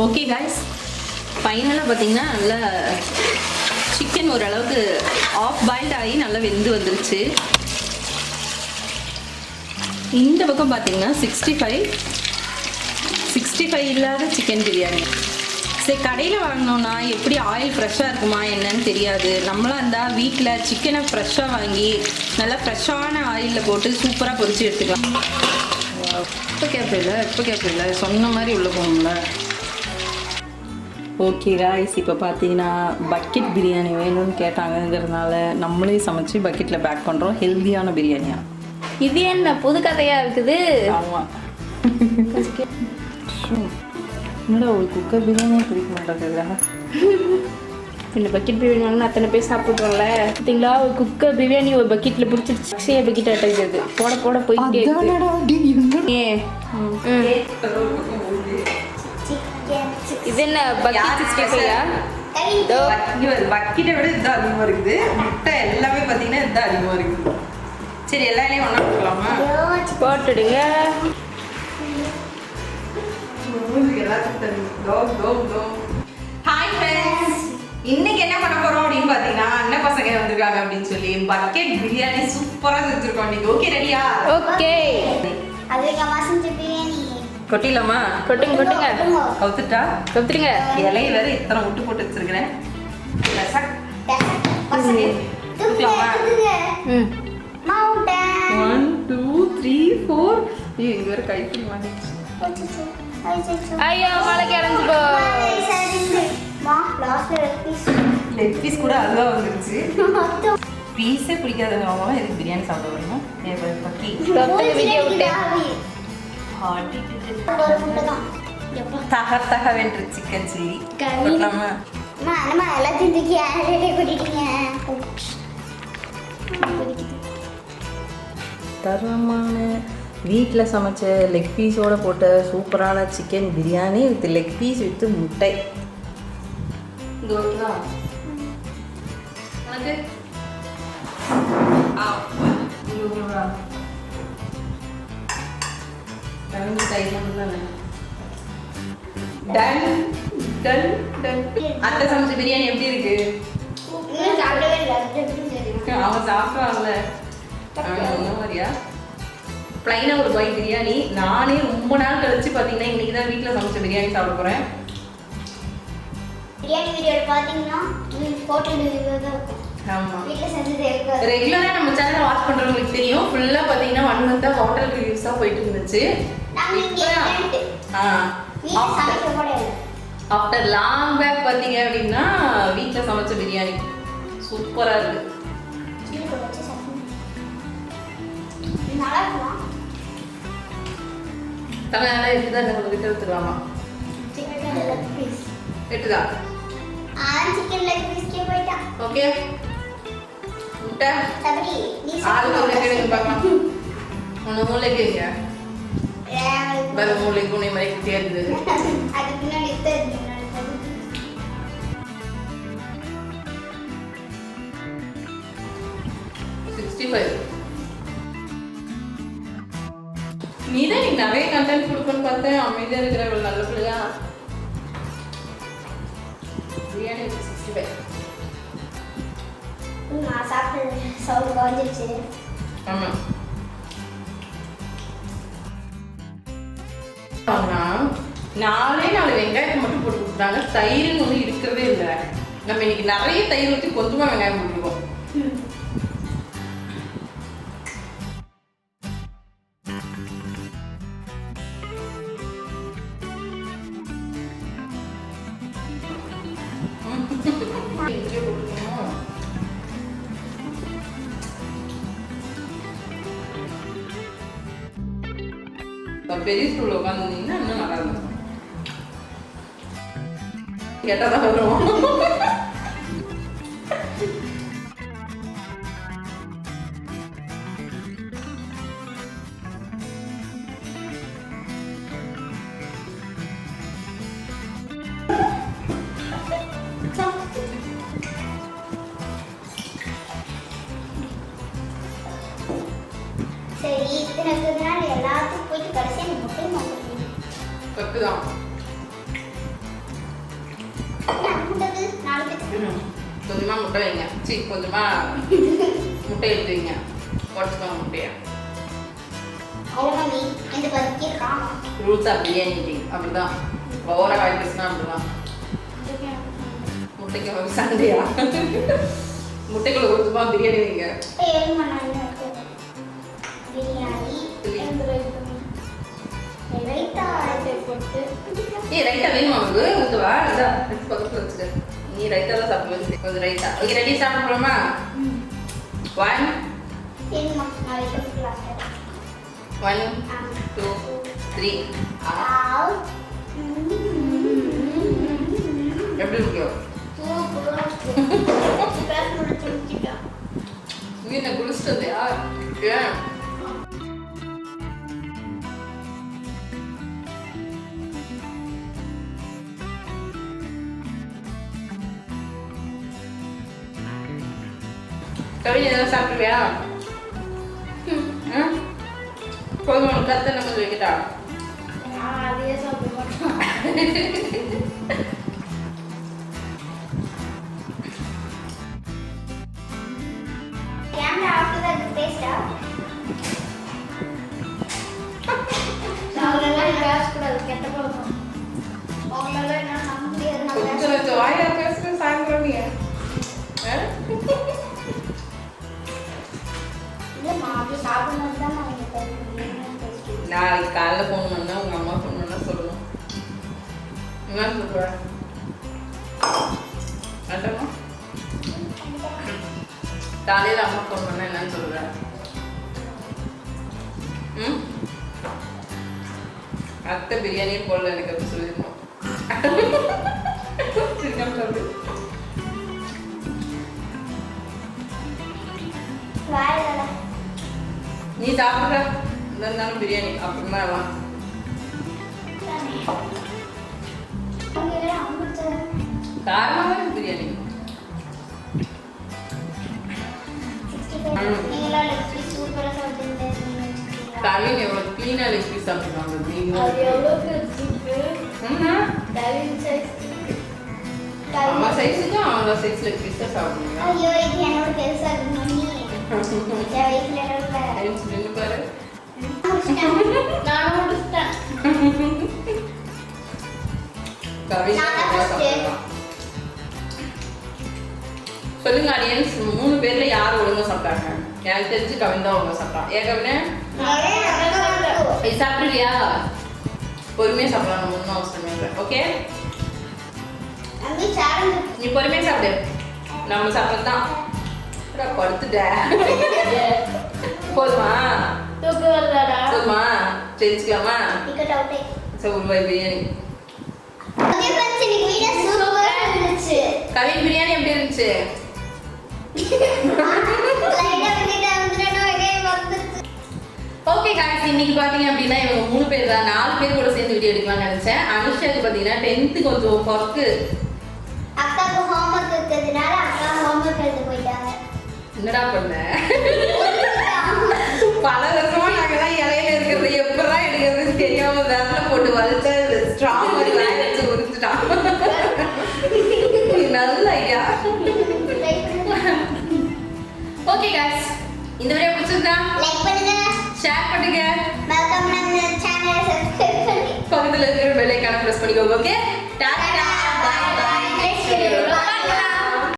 Okay guys ஃபைனலாக பார்த்தீங்கன்னா நல்லா சிக்கன் ஓரளவுக்கு ஆஃப் பாயில்ட் ஆகி நல்லா வெந்து வந்துருச்சு. இந்த பக்கம் பார்த்தீங்கன்னா சிக்ஸ்டி ஃபைவ் சிக்ஸ்டி ஃபைவ் இல்லாத சிக்கன் பிரியாணி சரி கடையில் வாங்கினோன்னா எப்படி ஆயில் ஃப்ரெஷ்ஷாக இருக்குமா என்னன்னு தெரியாது. நம்மளாக இருந்தால் வீட்டில் சிக்கனை ஃப்ரெஷ்ஷாக வாங்கி நல்லா ஃப்ரெஷ்ஷான ஆயிலில் போட்டு சூப்பராக பொறிச்சு எடுத்துக்கலாம். இப்போ கேட்பல இப்போ இல்லை சொன்ன மாதிரி உள்ளே போகணும்ல ஓகே காய்ஸ் இப்போ பார்த்தீங்கன்னா பக்கெட் பிரியாணி வேணும்னு கேட்டாங்கங்கிறதுனால நம்மளே சமைச்சு பக்கெட்டில் பேக் பண்ணுறோம் ஹெல்த்தியான பிரியாணியா? இது என்ன? புது கதையா இருக்குது? ஆமாம் என்னடா ஒரு குக்கர் பிரியாணியே பிடிக்க மாட்டேங்குதா. இந்த பக்கெட் பிரியாணி அத்தனை பேர் சாப்பிட்றோம்ல பார்த்தீங்களா ஒரு குக்கர் பிரியாணி ஒரு பக்கெட்டில் பிடிச்சிருச்சு. அக்ஷய பக்கெட் அட்டாக்குது போட போட போயிட்டே ஏ. இது. என்ன பக்கெட் சிக்ஸ்டி ஃபைவா பக்கெட்டை விட இதுதான் அதிகமாக இருக்குது. முட்டை எல்லாமே பார்த்தீங்கன்னா இதுதான் அதிகமாக இருக்குது. சரி எல்லா இலையும் ஒன்றா போடலாமா போட்டுடுங்க ஹாய் ஃப்ரெண்ட்ஸ் இன்னைக்கு என்ன பண்ண போறோம் அப்படின்னு பார்த்தீங்கன்னா அண்ணன் பசங்க வந்திருக்காங்க அப்படின்னு சொல்லி பக்கெட் பிரியாணி சூப்பராக செஞ்சிருக்கோம் இன்னைக்கு. ஓகே ரெடியா ஓகே அதுக்கு கொட்டிடலாமா? கொட்டுங்க கொட்டுங்க. கவுத்துட்டா? கொத்துருங்க இலை வேற இத்தனை விட்டு போட்டு வச்சிருக்கிறேன். ஒன் டூ த்ரீ ஃபோர் ஐயோ இது வேற கைப்பிடி மாட்டிச்சு ஐயோ மழைக்கு அடைஞ்சு போ. லெக் பீஸ் கூட அதுதான் வந்துருச்சு. பீஸே பிடிக்காதவங்க எதுக்கு பிரியாணி சாப்பிட வரணும்? பக்கி தொட்டு வீடியோ விட்டேன் ஒரு முட்டை தான் எப்பா? தக தக வென்று சிக்கன் சில்லி. கொட்டலாமா அம்மா அம்மா எல்லாத்தையும் தூக்கி ஆல்ரெடி கூட்டிட்டீங்க? தரமான வீட்டில் சமைச்ச லெக் பீஸோட போட்ட சூப்பரான chicken biryani with leg piece with முட்டை. இது ஓகேவா கவிஞர் டைம் தானே? டன் டன் டன் அத்தை சமைச்ச பிரியாணி எப்படி இருக்கு? அவன் சாப்பிட்றான்ல மாதிரியா? ப்ளைனாக ஒரு பாய் பிரியாணி. நானே ரொம்ப நாள் கழிச்சு பார்த்தீங்கன்னா இன்னைக்கு தான் வீட்டில் சமைச்ச பிரியாணி சாப்பிட போகிறேன் பிரியாணி பார்த்தீங்கன்னா ரெகுலராக நம்ம சேனலை வாட்ச் பண்ணுறவங்களுக்கு தெரியும். ஃபுல்லாக பார்த்தீங்கன்னா ஒன் மந்த்தாக ஹோட்டல் ரிவ்யூஸ் தான் போயிட்டு இருந்துச்சு. ஆஃப்டர் லாங் பேக் பார்த்தீங்க அப்படின்னா வீட்டில் சமைச்ச பிரியாணி. சூப்பராக இருக்குமா தலை எடுத்துதான் நம்மளுக்கு எடுத்துக்கலாமா லெக் பீஸ்க்கே போயிட்டான் ஓகே முட்டை? தம்பி நீ ஆளு மூளைக்கு எடுங்க பார்க்கலாம் உன்னை மூளைக்கு தெரிஞ்சு சிக்ஸ்டி ஃபைவ் நீ தான் நிறைய கண்டென்ட் கொடுக்கணும்னு பார்த்தேன். அமைதியாக இருக்கிற நல்ல பிள்ளையா? பிரியாணி சிக்ஸ்டி ஃபைவ் நான் சாப்பிட்டது சவுண்ட் குறைஞ்சிருச்சு. ஆமாம் நாலே நாலு வெங்காயத்தை மட்டும் போட்டு கொடுத்தாங்க. தயிர்னு ஒன்றும் இருக்கிறதே இல்லை. நம்ம இன்னைக்கு நிறைய தயிர் ஊற்றி கொஞ்சமாக வெங்காயம் போட்டுருவோம். பெரிய ஸ்டூல்ல உட்காந்துருந்தீங்கன்னா இன்னும் நல்லா இருக்கும் கேட்டாதான் வரும். சரி இத்தனை இருக்கிறதுனால எல்லாத்துக்கும் போயிட்டு கடைசியாக நீ முட்டை மாட்டேன் கரெக்டு தான் கொஞ்சமாக முட்டை வைங்க. சரி கொஞ்சமாக முட்டை எடுத்து வைங்க உடச்சுக்கோங்க முட்டையை. அவ்வளோதான் நீ இந்த பத்தி இருக்கான் ரூல்ஸாக பிரியாணி அப்படிதான். ஓவராக பேசினா அப்படிதான். முட்டைக்கு சண்டையா? முட்டைக்குள்ள கொஞ்சமாக பிரியாணி வைங்க. ஏய் ரைத்தா வேணுமா உனக்கு? ஊற்றுவா அதான் பக்கத்தில் வச்சுக்க ரைத்தா ஓகே ரெடி சாப்பிட்றோமா ஒன் சரிம்மா நான் வைக்கிறது கிளாஸ் ஒன் டூ த்ரீ ஆவ் எப்படி இருக்கோ நீ என்ன குளிச்சுட்டு வந்தியா ஏன் கவிதை ஏதாவது சாப்பிடுவியா ம் போதும் உனக்கு கத்தை நம்ம வைக்கிட்டா கேமரா ஆஃப் தான் காலைல ஃபோன் பண்ணா உங்க அம்மா ஃபோன் பண்ணா சொல்லணும் என்ன சொல்ற? வேண்டாமா காலையில அம்மா ஃபோன் பண்ணா என்னன்னு சொல்ற ம்? அத்தை பிரியாணியே போடல எனக்கு அப்படி சொல்லிருந்தோம் சிரிக்காம சொல்லு நீ சாப்பிட்ற? இருந்தாலும் பிரியாணி அப்புறமா எல்லாம் அமிர்தம் காரமாக பிரியாணி கவின் எவ்வளோ க்ளீனாக லெக் பீஸ் சாப்பிடுவாங்க? இருக்கு அம்மா சைஸுக்கு அவங்க சைஸ் லெக் பீஸ் தான் சாப்பிடுவீங்க ஐயோ இது என்னோட பெருசா இருக்கு மம்மி பாரு நானும் முடிச்சிட்டேன். சொல்லுங்க ஆடியன்ஸ் மூணு பேர்ல யார் ஒழுங்கா சாப்பிட்டாங்க? எனக்கு தெரிஞ்சு கவின் தான் ஒழுங்கா சாப்பிட்டான். ஏன் கவினே? நீ சாப்பிடுவியா பொறுமையா சாப்பிடலாம். நம்ம ஒன்றும் அவசரமே இல்லை. ஓகே நீ பொறுமையா சாப்பிடு. நம்ம சாப்பிட்டு தான் படுத்துட்டேன் போதுமா? தூக்கு வருதாடா போதுமா செஞ்சுக்கலாமா சரி ஒரு ரூபாய் பிரியாணி. ஓகே ஃப்ரெண்ட்ஸ் இன்னைக்கு வீடியோ சூப்பரா இருந்துச்சு. கவின் பிரியாணி எப்படி இருந்துச்சு? ஓகே காய்ஸ் இன்னைக்கு பார்த்தீங்க அப்படின்னா இவங்க மூணு பேர் தான். நாலு பேர் கூட சேர்ந்து வீடியோ எடுக்கலாம்னு நினைச்சேன். அனுஷாக்கு பார்த்தீங்கன்னா டென்த்து கொஞ்சம் ஒர்க்கு அக்காவுக்கு ஹோம்ஒர்க் இருக்கிறதுனால அக்கா ஹோம்ஒர்க் எழுத போயிட்டாங்க. என்னடா பண்ண? பல வருஷமா நாங்கெல்லாம் இலையில இருக்கிறது. எப்பதான் எடுக்கிறதுன்னு தெரியாம விரல போட்டு வலிச்சு ஸ்ட்ராங் மாதிரி வச்சு நல்ல ஐடியா ஓகே காய்ஸ் இந்த வீடியோ பிடிச்சிருந்தா லைக் பண்ணுங்க. ஷேர் பண்ணுங்க. மறக்காம நம்ம சேனலை சப்ஸ்கிரைப் பண்ணி பக்கத்துல இருக்கிற பெல் ஐக்கான பிரஸ் பண்ணிக்கோங்க ஓகே